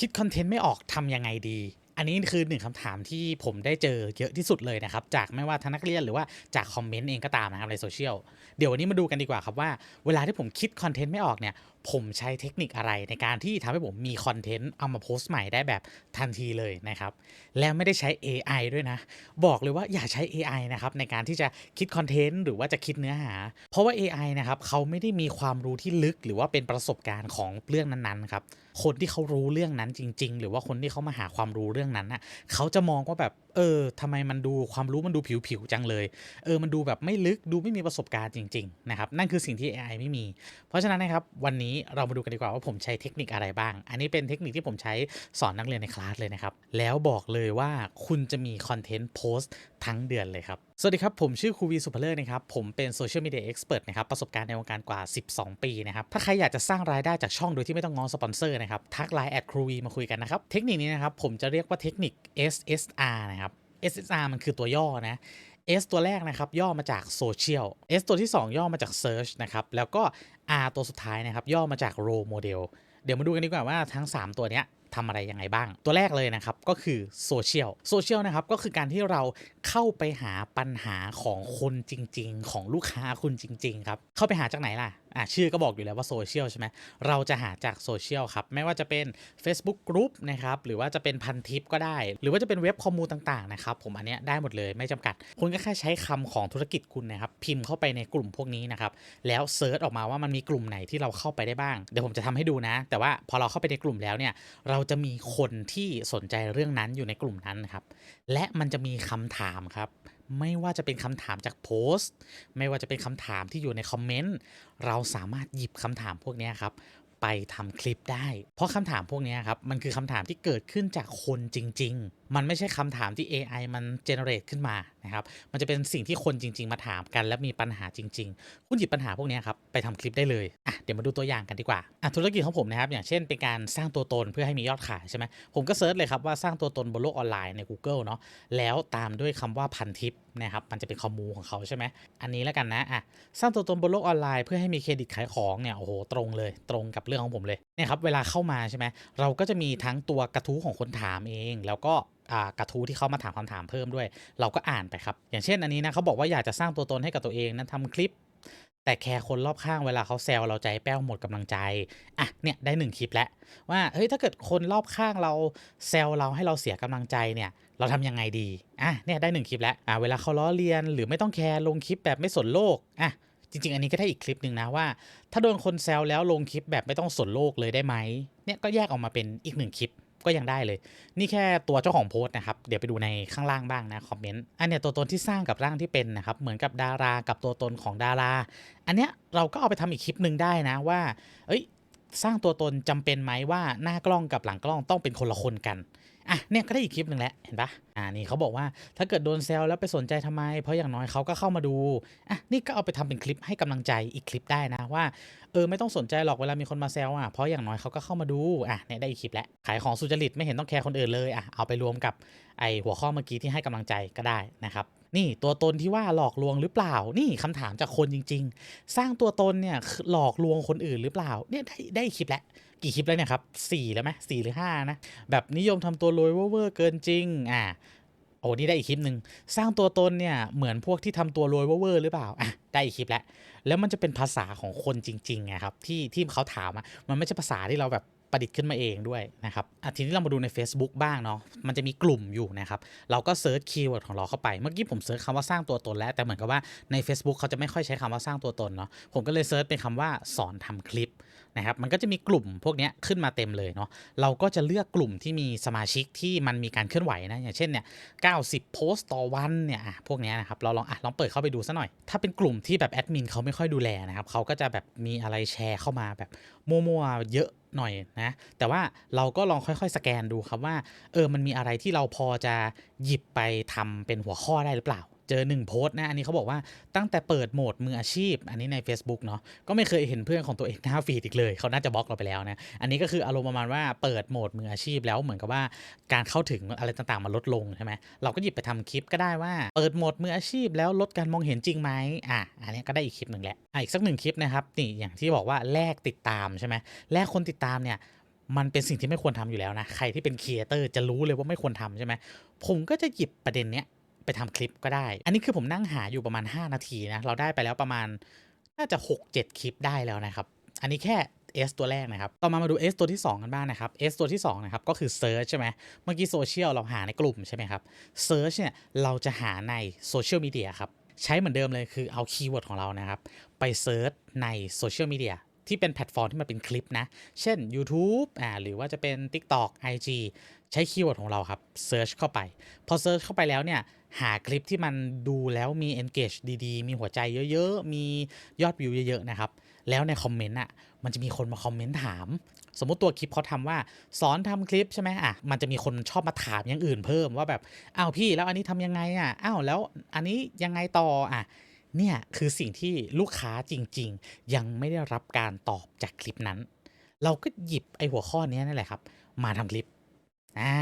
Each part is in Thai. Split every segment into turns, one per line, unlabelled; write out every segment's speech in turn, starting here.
คิดคอนเทนต์ไม่ออกทำยังไงดี อันนี้คือหนึ่งคำถามที่ผมได้เจอเยอะที่สุดเลยนะครับ จากไม่ว่าทนักเรียนหรือว่าจากคอมเมนต์เองก็ตามนะครับในโซเชียล เดี๋ยววันนี้มาดูกันดีกว่าครับว่าเวลาที่ผมคิดคอนเทนต์ไม่ออกเนี่ย ผมใช้เทคนิคอะไรในการที่ทำให้ผมมีคอนเทนต์เอามาโพสต์ใหม่ได้แบบทันทีเลยนะครับ แล้วไม่ได้ใช้ AI ด้วยนะ บอกเลยว่าอย่าใช้ AI นะครับในการที่จะคิดคอนเทนต์หรือว่าจะคิดเนื้อหา เพราะว่า AI นะครับเขาไม่ได้มีความรู้ที่ลึกหรือว่าเป็นประสบการณ์ของเรื่องนั้นๆครับคนที่เขารู้เรื่องนั้นจริง ๆ หรือว่าคนที่เขามาหาความรู้เรื่องนั้นน่ะเขาจะมองว่าแบบ เออทำไมมันดูความรู้มันดูผิวๆจังเลย เออ มันดูแบบไม่ลึกดูไม่มีประสบการณ์จริงๆนะครับ นั่นคือสิ่งที่ AI ไม่มี เพราะฉะนั้นนะครับ วันนี้เรามาดูกันดีกว่าว่าผมใช้เทคนิคอะไรบ้าง อันนี้เป็นเทคนิคที่ผมใช้สอนนักเรียนในคลาสเลยนะครับ แล้วบอกเลยว่าคุณจะมีคอนเทนต์โพสต์ทั้งเดือนเลยครับสวัสดีครับ ผมชื่อครูวีสุภเลิศนะครับ ผมเป็นโซเชียลมีเดียเอ็กซ์เพรสนะครับ ประสบการณ์ในวงการกว่า 12 ปีนะครับ ถ้าใครอยากจะสร้างรายได้จากช่องโดยที่ไม่ต้องง้อสปอนเซอร์นะครับ ทักไลน์แอดครูวีมาคุยกันนะครับ เทคนิคนี้นะครับ ผมจะเรียกว่าเทคนิค SSR นะครับ SSR มันคือตัวย่อนะ S ตัวแรกนะครับ ย่อมาจาก Social S ตัวที่ 2 ย่อมาจาก Search นะครับ แล้วก็ R ตัวสุดท้ายนะครับ ย่อมาจาก Role Model เดี๋ยวมาดูกันดีกว่าว่าทั้ง 3 ตัวเนี้ย ทำอะไรยังไงบ้าง ตัวแรกเลยนะครับก็คือโซเชียลโซเชียลนะครับก็คือการที่เราเข้าไปหาปัญหาของคนจริง ๆ ของลูกค้าคุณจริง ๆ ครับ เข้าไปหาจากไหนล่ะ อะชื่อก็บอกอยู่แล้วว่าโซเชียลใช่ไหมเราจะหาจากโซเชียลครับไม่ว่าจะเป็น Facebook Group นะครับหรือว่าจะเป็นพันทิปก็ได้ หรือว่าจะเป็นเว็บข้อมูลต่างๆนะครับผมอันเนี้ยได้หมดเลยไม่จำกัด คุณก็แค่ใช้คำของธุรกิจคุณนะครับพิมพ์เข้าไปในกลุ่มพวกนี้นะครับแล้วเซิร์ชออกมาว่ามันมีกลุ่มไหนที่เราเข้าไปได้บ้างเดี๋ยวผมจะทำให้ดูนะ แต่ว่าพอเราเข้าไปในกลุ่มแล้วเนี่ยเราจะมีคนที่สนใจเรื่องนั้นอยู่ในกลุ่มนั้นนครับและมันจะมีคำถามครับ ไม่ว่าจะเป็นคำถามจากโพสต์ ไม่ว่าจะเป็นคำถามที่อยู่ในคอมเมนต์ เราสามารถหยิบคำถามพวกนี้ครับ ไปทำคลิปได้ เพราะคำถามพวกนี้ครับ มันคือคำถามที่เกิดขึ้นจากคนจริง ๆ มันไม่ใช่คำถามที่ AI มันเจเนเรตขึ้นมา นะครับมันจะเป็นสิ่งที่คนจริง ๆ มาถามกันและมีปัญหาจริง ๆ คุณหยิบปัญหาพวกนี้ครับไปทำคลิปได้เลยอะเดี๋ยวมาดูตัวอย่างกันดีกว่าอะธุรกิจของผมนะครับอย่างเช่นเป็นการสร้างตัวตนเพื่อให้มียอดขายใช่ไหมผมก็เซิร์ชเลยครับว่าสร้างตัวตนบนโลกออนไลน์ใน Google เนาะแล้วตามด้วยคำว่าพันทิปนะครับมันจะเป็นคอมมูของเขาใช่ไหมอันนี้แล้วกันนะอะสร้างตัวตนบนโลกออนไลน์เพื่อให้มีเครดิตขายของเนี่ยโอ้โหตรงเลยตรงกับเรื่องของผมเลยเนี่ยครับเวลาเข้ามาใช่ไหมเราก็จะมีทั้งตัวกระทู้ของคนถามเอง แล้วก็ กระทู้ที่เขามาถามคำถามเพิ่มด้วย เราก็อ่านไปครับ อย่างเช่นอันนี้นะเขาบอกว่าอยากจะสร้างตัวตนให้กับตัวเองนั้นทำคลิป แต่แคร์คนรอบข้างเวลาเขาแซวเราใจแป้วหมดกำลังใจอะเนี่ยได้หนึ่งคลิปแล้วว่าเฮ้ยถ้าเกิดคนรอบข้างเราแซวเราให้เราเสียกำลังใจเนี่ยเราทำยังไงดีอะเนี่ยได้หนึ่งคลิปแล้วอะเวลาเขาล้อเลียนหรือไม่ต้องแคร์ลงคลิปแบบไม่สนโลกอะจริง ๆ อันนี้ก็ได้อีกคลิปหนึ่งนะว่า ถ้าโดนคนแซวแล้วลงคลิปแบบไม่ต้องสนโลกเลยได้ไหมเนี่ยก็แยกออกมาเป็นอีกหนึ่งคลิป ก็ยังได้เลย นี่แค่ตัวเจ้าของโพสต์นะครับ เดี๋ยวไปดูในข้างล่างบ้างนะคอมเมนต์อันเนี้ยตัวตนที่สร้างกับร่างที่เป็นนะครับ เหมือนกับดารากับตัวตนของดารา อันเนี้ยเราก็เอาไปทำอีกคลิปหนึ่งได้นะว่า เอ้ย สร้างตัวตนจำเป็นไหมว่าหน้ากล้องกับหลังกล้องต้องเป็นคนละคนกัน อะเนี่ยก็ได้อีกคลิปหนึ่งแล้วเห็นปะอ่านี่เขาบอกว่าถ้าเกิดโดนแซวแล้วไปสนใจทำไม เพราะอย่างน้อยเขาก็เข้ามาดูอะนี่ก็เอาไปทำเป็นคลิปให้กำลังใจอีกคลิปได้นะว่าเออไม่ต้องสนใจหรอกเวลามีคนมาแซวอะเพราะอย่างน้อยเขาก็เข้ามาดูอะเนี่ยได้อีกคลิปแล้วขายของสุจริตไม่เห็นต้องแคร์คนอื่นเลยอะเอาไปรวมกับไอหัวข้อเมื่อกี้ที่ให้กำลังใจก็ได้นะครับนี่ตัวตนที่ว่าหลอกลวงหรือเปล่า นี่คำถามจากคนจริง ๆ สร้างตัวตนเนี่ยหลอกลวงคนอื่นหรือเปล่าเนี่ยได้ได้อีกคลิปแล้ว กี่คลิปแล้วเนี่ยครับสี่แล้วไหมสี่หรือห้านะ แบบนิยมทำตัวรวยเวอร์เกินจริงอะโอ้นี่ได้อีกคลิปหนึ่งสร้างตัวตนเนี่ยเหมือนพวกที่ทำตัวรวยเวอร์หรือเปล่าอะได้อีกคลิปแล้วแล้วมันจะเป็นภาษาของคนจริงๆไงครับที่ที่เขาถามอะมันไม่ใช่ภาษาที่เราแบบประดิษฐ์ขึ้นมาเองด้วยนะครับอทีนี้เรามาดูใน Facebook บ้างเนาะ มันจะมีกลุ่มอยู่นะครับ เราก็เซิร์ชคีย์เวิร์ดของเราเข้าไป เมื่อกี้ผมเซิร์ชคำว่าสร้างตัวตนแล้ว แต่เหมือนกับว่าใน Facebook เขาจะไม่ค่อยใช้คำว่าสร้างตัวตนเนาะ ผมก็เลยเซิร์ชเป็นคำว่าสอนทำคลิป นะครับมันก็จะมีกลุ่มพวกนี้ขึ้นมาเต็มเลยเนาะเราก็จะเลือกกลุ่มที่มีสมาชิกที่มันมีการเคลื่อนไหวนะอย่างเช่นเนี่ย90โพสต์ต่อวันเนี่ยพวกนี้นะครับเราลองอะลองเปิดเข้าไปดูซะหน่อย ถ้าเป็นกลุ่มที่แบบแอดมินเขาไม่ค่อยดูแลนะครับเขาก็จะแบบมีอะไรแชร์เข้ามาแบบมั่วๆเยอะหน่อยนะแต่ว่าเราก็ลองค่อยๆ สแกนดูครับว่าเออมันมีอะไรที่เราพอจะหยิบไปทำเป็นหัวข้อได้หรือเปล่า เจอหนึ่งโพสต์นะ อันนี้เขาบอกว่าตั้งแต่เปิดโหมดมืออาชีพ อันนี้ใน Facebook เนาะก็ไม่เคยเห็นเพื่อนของตัวเองหน้าฟีดอีกเลย เขาน่าจะบล็อกเราไปแล้วนะ อันนี้ก็คืออารมณ์ประมาณว่าเปิดโหมดมืออาชีพแล้วเหมือนกับว่าการเข้าถึงอะไรต่างๆมันลดลงใช่ไหมเราก็หยิบไปทำคลิปก็ได้ว่าเปิดโหมดมืออาชีพ แล้วลดการมองเห็นจริงไหมอะอันนี้ก็ได้อีกคลิปหนึ่งแหละอะอีกสักหนึ่งคลิปนะครับนี่อย่างที่บอกว่าแลกติดตามใช่ไหมแลกคนติดตามเนี่ยมันเป็นสิ่งที่ไม่ควรทำอยู่แล้วนะ ใครที่เป็นครีเอเตอร์จะรู้เลยว่าไม่ควรทำใช่ไหม ผมก็จะหยิบประเด็นเนี้ย ไปทำคลิปก็ได้ อันนี้คือผมนั่งหาอยู่ประมาณ 5 นาทีนะ เราได้ไปแล้วประมาณน่าจะ 6-7 คลิปได้แล้วนะครับ อันนี้แค่ S ตัวแรกนะครับ ต่อมามาดู S ตัวที่ 2 กันบ้างนะครับ S ตัวที่2นะครับ ก็คือ Search ใช่ไหม เมื่อกี้โซเชียลเราหาในกลุ่มใช่ไหมครับ Search เนี่ย เราจะหาในโซเชียลมีเดียครับ ใช้เหมือนเดิมเลยคือเอาคีย์เวิร์ดของเรานะครับ ไปเซิร์ชในโซเชียลมีเดียที่เป็นแพลตฟอร์มที่มันเป็นคลิปนะ เช่น YouTube อ่า หรือว่าจะเป็น TikTok IG ใช้คีย์เวิร์ดของเราครับเซิร์ชเข้าไป พอเซิร์ชเข้าไปแล้วเนี่ย หาคลิปที่มันดูแล้วมี engage ดีๆ มีหัวใจเยอะๆ มียอดวิวเยอะๆ นะครับ แล้วในคอมเมนต์อะ มันจะมีคนมาคอมเมนต์ถาม สมมติตัวคลิปเขาทำว่าสอนทำคลิปใช่ไหมอะ มันจะมีคนชอบมาถามอย่างอื่นเพิ่มว่าแบบ อ้าวพี่แล้วอันนี้ทำยังไงอะ อ้าวแล้วอันนี้ยังไงต่ออะ เนี่ยคือสิ่งที่ลูกค้าจริง ๆ ยังไม่ได้รับการตอบจากคลิปนั้น เราก็หยิบไอหัวข้อนี้นั่นแหละครับ มาทำคลิป อ่า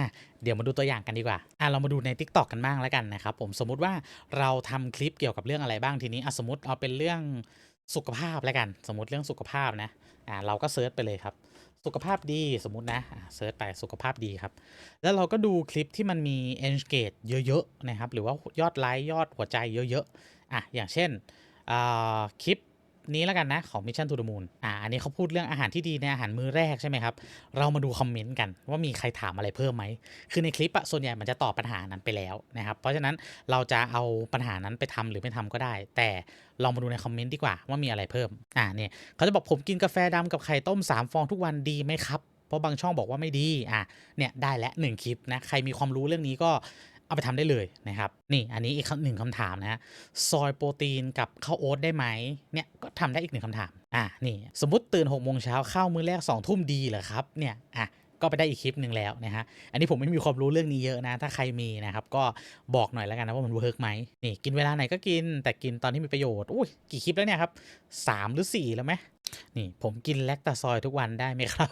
เดี๋ยวมาดูตัวอย่างกันดีกว่าอ่าเรามาดูใน Tik t o อกกันบ้างแล้วกันนะครับผมสมมุติว่าเราทำคลิปเกี่ยวกับเรื่องอะไรบ้างทีนี้อะสมมติเอาเป็นเรื่องสุขภาพแล้วกัน สมมติเรื่องสุขภาพนะอ่าเราก็เซิร์ชไปเลยครับ สุขภาพดีสมมตินะเซิร์ชไปสุขภาพดีครับ แล้วเราก็ดูคลิปที่มันมี engage เยอะๆนะครับหรือว่ายอดไลค์ยอดหัวใจเยอะๆอะอย่างเช่นอ่าคลิป นี้แล้วกันนะ ของ Mission to the Moon อ่าอันนี้เขาพูดเรื่องอาหารที่ดีในอาหารมื้อแรกใช่ไหมครับ เรามาดูคอมเมนต์กันว่ามีใครถามอะไรเพิ่มไหม คือในคลิปอะส่วนใหญ่มันจะตอบปัญหานั้นไปแล้วนะครับ เพราะฉะนั้นเราจะเอาปัญหานั้นไปทำหรือไม่ทำก็ได้ แต่ลองมาดูในคอมเมนต์ดีกว่าว่ามีอะไรเพิ่ม อ่าเนี่ยเขาจะบอกผมกินกาแฟดำกับไข่ต้ม 3 ฟองทุกวันดีไหมครับ เพราะบางช่องบอกว่าไม่ดี อะ เนี่ยได้แล้วหนึ่งคลิปนะ ใครมีความรู้เรื่องนี้ก็ เอาไปทำได้เลยนะครับ นี่อันนี้อีกหนึ่งคำถามนะฮะซอยโปรตีนกับข้าวโอ๊ตได้ไหมเนี่ยก็ทำได้อีกหนึ่งคำถามอะนี่สมมติตื่น6กโมงเช้าข้าวมื้อแรก2องทุ่มดีเหรอครับเนี่ยอะก็ไปได้อีกคลิปหนึ่งแล้วนะฮะ อันนี้ผมไม่มีความรู้เรื่องนี้เยอะนะ ถ้าใครมีนะครับ ก็บอกหน่อยแล้วกันนะว่ามันเวิร์กไหมนี่กินเวลาไหนก็กิน แต่กินตอนที่มีประโยชน์ อุ้ยกี่คลิปแล้วเนี่ยครับสามหรือสี่แล้วไหม นี่ผมกินแลคตาซอยทุกวันได้ไหมครับ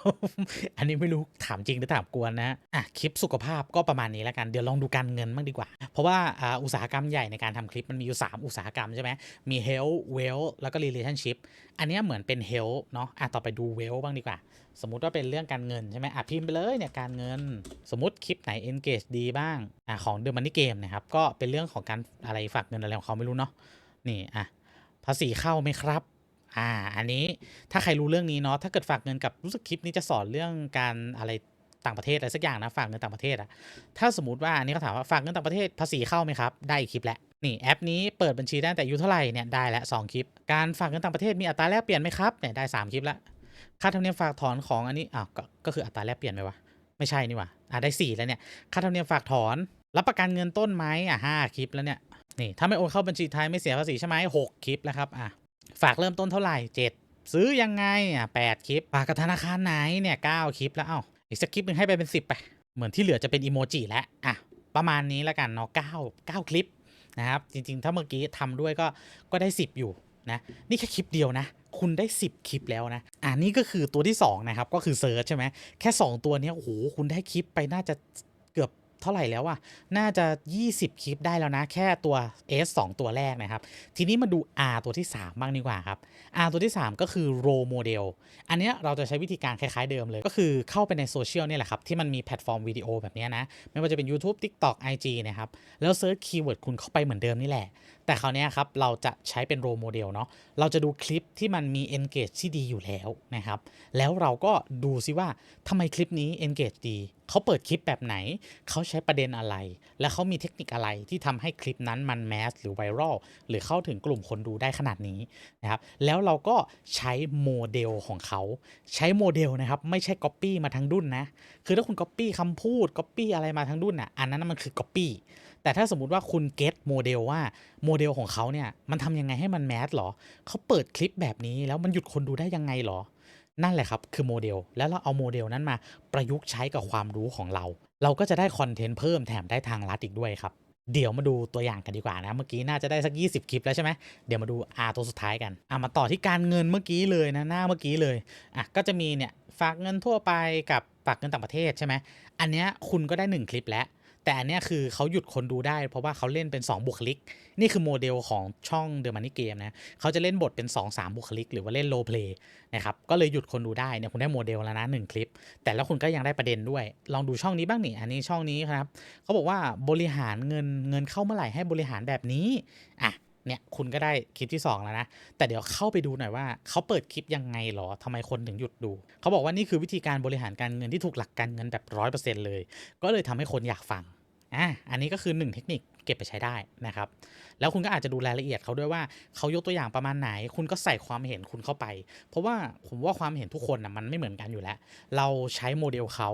อันนี้ไม่รู้ถามจริงหรือถามกวนนะอะคลิปสุขภาพก็ประมาณนี้แล้วกันเดี๋ยวลองดูการเงินบ้างดีกว่า เพราะว่าอ่าอุตสาหกรรมใหญ่ในการทำคลิปมันมีอยู่ 3 อุตสาหกรรมใช่ไหมมี health wealth แล้วก็ relationship อันนี้เหมือนเป็น health เนาะอะต่อไปดู wealth บ้างดีกว่า สมมุติว่าเป็นเรื่องการเงินใช่ไหมอะพิมพ์ไปเลยเนี่ยการเงิน สมมติคลิปไหน engage ดีบ้างอะของ The Money Game นะครับก็เป็นเรื่องของการอะไรฝากเงินอะไรของเขาไม่รู้เนาะนี่อะภาษีเข้าไหมครับ อ่า อันนี้ถ้าใครรู้เรื่องนี้เนาะ ถ้าเกิดฝากเงินกับรู้สึกคลิปนี้จะสอนเรื่องการอะไรต่างประเทศอะไรสักอย่างนะ ฝากเงินต่างประเทศอะถ้าสมมติว่าอันนี้เขาถามว่าฝากเงินต่างประเทศภาษีเข้าไหมครับ ได้คลิปแล้วนี่แอปนี้เปิดบัญชีได้แต่อายุเท่าไหร่เนี่ยได้แล้วสองคลิป การฝากเงินต่างประเทศมีอัตราแลกเปลี่ยนไหมครับเนี่ยได้สามคลิปแล้วค่าธรรมเนียมฝากถอนของอันนี้อ้าวก็ก็คืออัตราแลกเปลี่ยนไหมวะไม่ใช่นี่ว่าอะได้สี่แล้วเนี่ยค่าธรรมเนียมฝากถอน รับประกันเงินต้นไหมอะห้าคลิปแล้วเนี่ยนี่ถ้าไม่โอนเข้าบัญชีไทยไม่เสียภาษีใช่ไหมหกคลิปแล้วครับอะ ฝากเริ่มต้นเท่าไหร่เจ็ดซื้อยังไงอะแปดคลิปฝากกับธนาคารไหนเนี่ยเก้าคลิปแล้วเอ้าอีกสักคลิปหนึ่งให้ไปเป็นสิบไป เหมือนที่เหลือจะเป็นอีโมจิแล้วอะประมาณนี้แล้วกันเนาะเก้าเก้าคลิปนะครับจริงๆ ถ้าเมื่อกี้ทำด้วยก็ก็ได้สิบอยู่นะนี่แค่คลิปเดียวนะ คุณได้ 10 คลิปแล้วนะอ่านี่ก็คือตัวที่ 2 นะครับ ก็คือเซิร์ชใช่ไหมแค่ 2 ตัวนี้โอ้โหคุณได้คลิปไปน่าจะ เท่าไหร่แล้วอะน่าจะ 20 คลิปได้แล้วนะ แค่ตัว S 2 ตัวแรกนะครับ ทีนี้มาดู R ตัวที่ 3 บ้างดีกว่าครับ R ตัวที่ 3 ก็คือ role model อันนี้เราจะใช้วิธีการคล้ายๆเดิมเลย ก็คือเข้าไปในโซเชียลเนี่ยแหละครับ ที่มันมีแพลตฟอร์มวิดีโอแบบนี้นะ ไม่ว่าจะเป็น YouTube TikTok IG นะครับ แล้วเซิร์ชคีย์เวิร์ดคุณเข้าไปเหมือนเดิมนี่แหละ แต่คราวนี้ครับเราจะใช้เป็นโรโมเดลเนาะเราจะดูคลิปที่มันมี engage ที่ดีอยู่แล้วนะครับ แล้วเราก็ดูซิว่าทำไมคลิปนี้ engage ดี เขาเปิดคลิปแบบไหน เขาใช้ประเด็นอะไร และเขามีเทคนิคอะไรที่ทำให้คลิปนั้นมันแมสหรือไวรัลหรือเข้าถึงกลุ่มคนดูได้ขนาดนี้นะครับแล้วเราก็ใช้โมเดลของเขา ใช้โมเดลนะครับไม่ใช่ Copy มาทั้งดุนนะคือถ้าคุณ Copy คำพูด Copy อะไรมาทั้งดุนอะอันนั้นมันคือ Copy แต่ถ้าสมมุติว่าคุณเก็ตโมเดลว่าโมเดลของเขาเนี่ยมันทำยังไงให้มันแมสหรอเขาเปิดคลิปแบบนี้แล้วมันหยุดคนดูได้ยังไงหรอ นั่นแหละครับคือโมเดลแล้วเราเอาโมเดลนั้นมาประยุกต์ใช้กับความรู้ของเรา เราก็จะได้คอนเทนต์เพิ่มแถมได้ทางลัดอีกด้วยครับเดี๋ยวมาดูตัวอย่างกันดีกว่านะ เมื่อกี้น่าจะได้สัก 20 คลิปแล้วใช่ไหมเดี๋ยวมาดู R ตัวสุดท้ายกันอะมาต่อที่การเงินเมื่อกี้เลยนะหน้าเมื่อกี้เลยอะก็จะมีเนี่ยฝากเงินทั่วไปกับฝากเงินต่างประเทศใช่ไหมอันเนี้ยคุณก็ได้ 1 คลิปแล้ว แต่อันเนี้ยคือเขาหยุดคนดูได้ เพราะว่าเขาเล่นเป็น 2 บุคลิก นี่คือโมเดลของช่องเดอะมันนี่เกมนะเขาจะเล่นบทเป็น 2 3 บุคลิก หรือว่าเล่นโลเพลย์นะครับก็เลยหยุดคนดูได้เนี่ยคุณได้โมเดลแล้วนะหนึ่งคลิป แต่แล้วคุณก็ยังได้ประเด็นด้วย ลองดูช่องนี้บ้างนี่อันนี้ช่องนี้ครับเขาบอกว่าบริหารเงินเงินเข้าเมื่อไหร่ให้บริหารแบบนี้อะ เนี่ยคุณก็ได้คลิปที่ 2 แล้วนะ แต่เดี๋ยวเข้าไปดูหน่อยว่าเขาเปิดคลิปยังไงหรอทำไมคนถึงหยุดดู เขาบอกว่านี่คือวิธีการบริหารการเงินที่ถูกหลักการเงินแบบร้อยเปอร์เซ็นต์เลย ก็เลยทำให้คนอยากฟังอะอันนี้ก็คือ 1 เทคนิคเก็บไปใช้ได้นะครับ แล้วคุณก็อาจจะดูรายละเอียดเขาด้วยว่าเขายกตัวอย่างประมาณไหน คุณก็ใส่ความเห็นคุณเข้าไป เพราะว่าผมว่าความเห็นทุกคนนะมันไม่เหมือนกันอยู่แล้ว เราใช้โมเดลเขา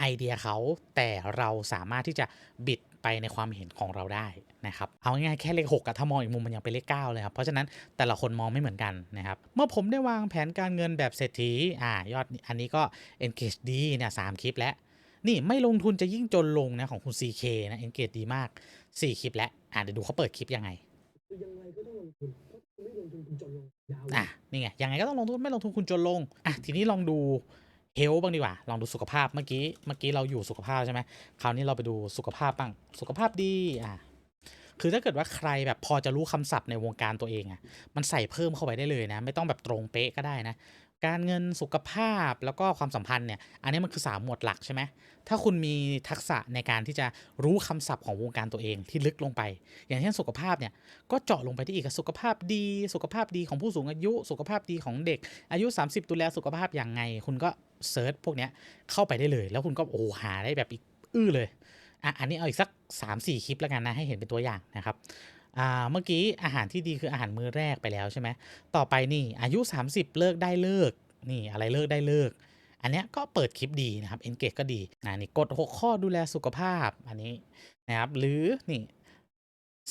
ไอเดียเขาแต่เราสามารถที่จะบิด ไปในความเห็นของเราได้นะครับเอาง่ายๆแค่เลขหกอะถ้ามองอีกมุมมันยังเป็นเลขเก้าเลยครับเพราะฉะนั้นแต่ละคนมองไม่เหมือนกันนะครับเมื่อผมได้วางแผนการเงินแบบเศรษฐีอ่ายอดอันนี้ก็ engage ดีเนี่ยสามคลิปแล้วนี่ไม่ลงทุนจะยิ่งจนลงนะของคุณ CK นะ engage ดีมาก 4 คลิปแล้วอะเดี๋ยวดูเขาเปิดคลิปยังไง
คือยังไงก็ต้องลงทุนเพราะคุณไม่ลงทุนคุณจนลงยาว
อะนี่ไงยังไงก็ต้องลงทุนไม่ลงทุนคุณจนลงอะทีนี้ลองดู เฮลบ้างดีกว่า ลองดูสุขภาพเมื่อกี้เมื่อกี้เราอยู่สุขภาพใช่ไหมคราวนี้เราไปดูสุขภาพบ้างสุขภาพดีอะคือถ้าเกิดว่าใครแบบพอจะรู้คำศัพท์ในวงการตัวเองอะมันใส่เพิ่มเข้าไปได้เลยนะ ไม่ต้องแบบตรงเป๊ะก็ได้นะ การเงินสุขภาพแล้วก็ความสัมพันธ์เนี่ยอันนี้มันคือ 3 หมวดหลักใช่ไหมถ้าคุณมีทักษะในการที่จะรู้คำศัพท์ของวงการตัวเองที่ลึกลงไป อย่างเช่นสุขภาพเนี่ยก็เจาะลงไปที่อีกสุขภาพดี สุขภาพดีของผู้สูงอายุ สุขภาพดีของเด็ก อายุ 30 ดูแลสุขภาพอย่างไง คุณก็เซิร์ชพวกเนี้ยเข้าไปได้เลย แล้วคุณก็โอ้หาได้แบบอีกอื้อเลยอะอันนี้เอาอีกสัก 3-4 คลิปแล้วกันนะให้เห็นเป็นตัวอย่างนะครับ อ่าเมื่อกี้อาหารที่ดีคืออาหารมื้อแรกไปแล้วใช่ไหมต่อไปนี่อายุ 30 เลิกได้เลิกนี่อะไรเลิกได้เลิก อันเนี้ยก็เปิดคลิปดีนะครับ engage ก็ดีอ่านี่กด 6 ข้อดูแลสุขภาพอันนี้นะครับหรือนี่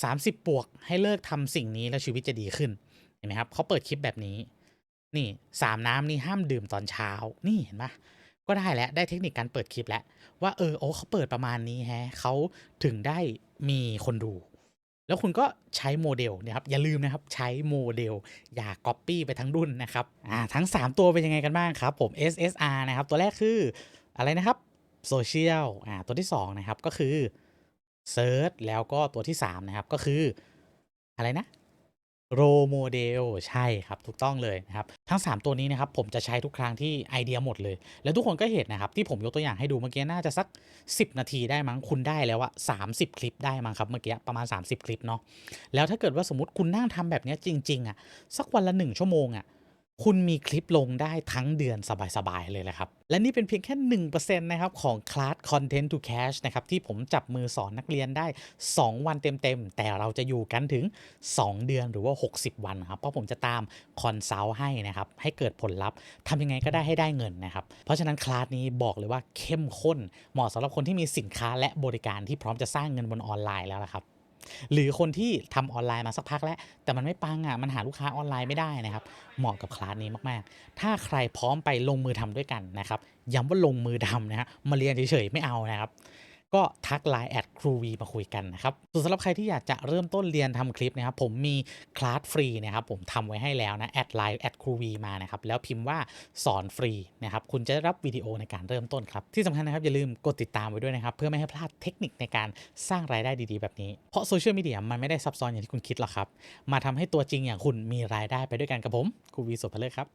30 บวกให้เลิกทำสิ่งนี้แล้วชีวิตจะดีขึ้นเห็นไหมครับเขาเปิดคลิปแบบนี้ นี่สามน้ำนี่ห้ามดื่มตอนเช้านี่เห็นปะก็ได้แล้วได้เทคนิคการเปิดคลิปแล้วว่าเออโอ้เขาเปิดประมาณนี้แฮะเขาถึงได้มีคนดู แล้วคุณก็ใช้โมเดลนะครับอย่าลืมนะครับใช้โมเดล อย่าก๊อปปี้ไปทั้งรุ่นนะครับอ่าทั้ง 3 ตัวเป็นยังไงกันบ้างครับผม SSR นะครับตัวแรกคืออะไรนะครับโซเชียลอ่าตัวที่2นะครับก็คือ Search แล้วก็ตัวที่ 3 นะครับ ก็คืออะไรนะ โรโมเดลใช่ครับถูกต้องเลยนะครับทั้ง 3 ตัวนี้นะครับผมจะใช้ทุกครั้งที่ไอเดียหมดเลย แล้วทุกคนก็เห็นนะครับที่ผมยกตัวอย่างให้ดูเมื่อกี้น่าจะสัก 10 นาทีได้มั้งคุณได้แล้วอะ30คลิปได้มั้งครับเมื่อกี้ประมาณ 30 คลิปเนาะแล้วถ้าเกิดว่าสมมติคุณนั่งทำแบบนี้จริงๆอะสักวันละ 1 ชั่วโมงอะ คุณมีคลิปลงได้ทั้งเดือนสบาย ๆ เลยแหละครับ และนี่เป็นเพียงแค่ 1%นะครับ ของคลาส Content to Cash นะครับ ที่ผมจับมือสอนนักเรียนได้ 2 วันเต็ม ๆ แต่เราจะอยู่กันถึง 2 เดือนหรือว่า 60 วันครับ เพราะผมจะตามคอนซัลท์ให้นะครับ ให้เกิดผลลัพธ์ทำยังไงก็ได้ให้ได้เงินนะครับ เพราะฉะนั้นคลาสนี้บอกเลยว่าเข้มข้น เหมาะสำหรับคนที่มีสินค้าและบริการที่พร้อมจะสร้างเงินบนออนไลน์แล้วละครับ หรือคนที่ทำออนไลน์มาสักพักแล้ว แต่มันไม่ปังอะมันหาลูกค้าออนไลน์ไม่ได้นะครับ เหมาะกับคลาสนี้มากๆ ถ้าใครพร้อมไปลงมือทำด้วยกันนะครับย้ำว่าลงมือทำนะฮะมาเรียนเฉยๆไม่เอานะครับ ก็ทักไลน์แอดครูวีมาคุยกันนะครับส่วนสำหรับใครที่อยากจะเริ่มต้นเรียนทำคลิปนะครับผมมีคลาสฟรีนะครับผมทำไว้ให้แล้วนะแอดไลน์แอดครูวีมานะครับแล้วพิมพ์ว่าสอนฟรีนะครับคุณจะได้รับวิดีโอในการเริ่มต้นครับที่สำคัญนะครับอย่าลืมกดติดตามไว้ด้วยนะครับเพื่อไม่ให้พลาดเทคนิคในการสร้างรายได้ดีๆ แบบนี้เพราะโซเชียลมีเดียมันไม่ได้ซับซ้อนอย่างที่คุณคิดหรอกครับมาทำให้ตัวจริงอย่างคุณมีรายได้ไปด้วยกันกับผมครูวีสุภเลิศครับ